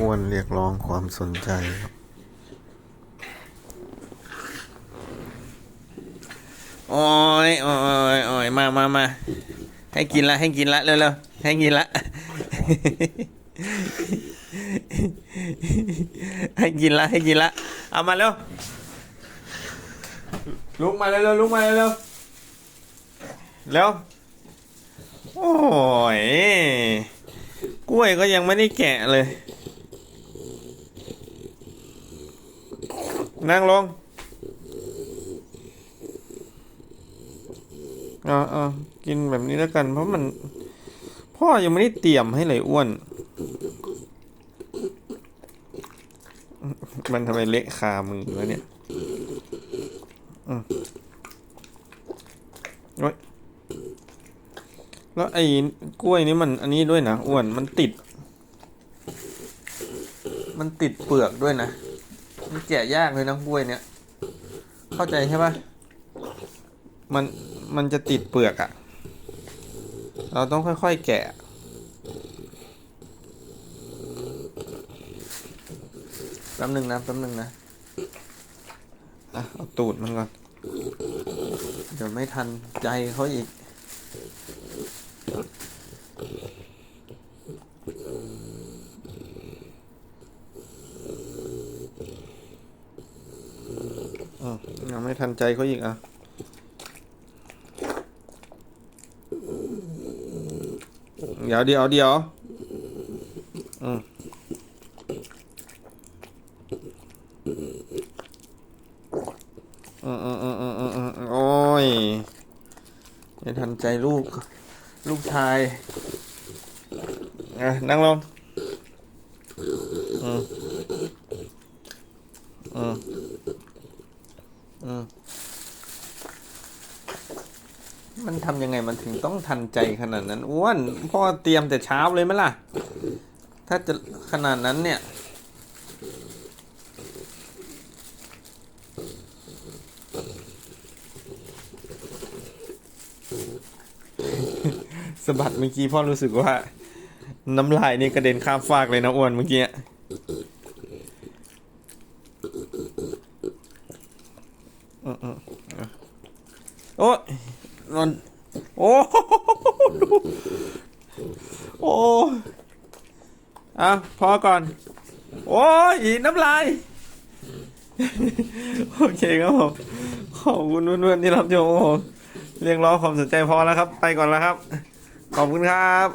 อ้วนเรียกร้องความสนใจครับโอ้ยโอ้ยโอ้ยมามามาให้กินละให้กินละเร็วๆให้กินละ ให้กินละให้กินละ เอามาเร็วลุกมาเร็วๆลุกมาเร็วๆเร็วโอ้ยกล้วยก็ยังไม่ได้แกะเลย นั่งลงอ่าอ่ากินแบบนี้แล้วกัน เพราะมัน พ่อยังไม่ได้เตรียมให้เลยอ้วน มันทำไมเละคามือแล้วเนี่ยอืมโอ๊ยแล้วไอ้กล้วยนี้มันอันนี้ด้วยนะอ้วนมันติด มันติดเปลือกด้วยนะ มันแกะยากเลยนะกล้วยเนี่ย เข้าใจใช่ปะมันมันจะติดเปลือกอะ่ะ เราต้องค่อยๆแกะ แป๊บหนึ่งนะแป๊บหนึ่งนะ อะ เอาตูดมันก่อน เดี๋ยวไม่ทันใจเขาอีก อืมยังไม่ทันใจเขาอีกอะเดี๋ยวเดี๋ยวเดี๋ยวอืมอืมอืมอืมอืมอืมอืมโอ้ยไม่ทันใจลูก ลูกชายอะนั่งลงอืมอืม อืมมันทำยังไงมันถึงต้องทันใจขนาดนั้นอ้วนพ่อเตรียมแต่เช้าเลยไหมล่ะ ถ้าจะขนาดนั้นเนี่ย สะบัดเมื่อกี้พ่อรู้สึกว่า น้ำลายนี่กระเด็นข้ามฟากเลยนะอ้วนเมื่อกี้ อืมอืมโอ้ยนอนโอ้โหดูโอ้อะพอก่อน โอ้ยน้ำลาย โอเคครับผม ขอบคุณเพื่อนๆที่รับชมผมเรียกร้องความสนใจพอแล้วครับ ไปก่อนแล้วครับ ขอบคุณครับ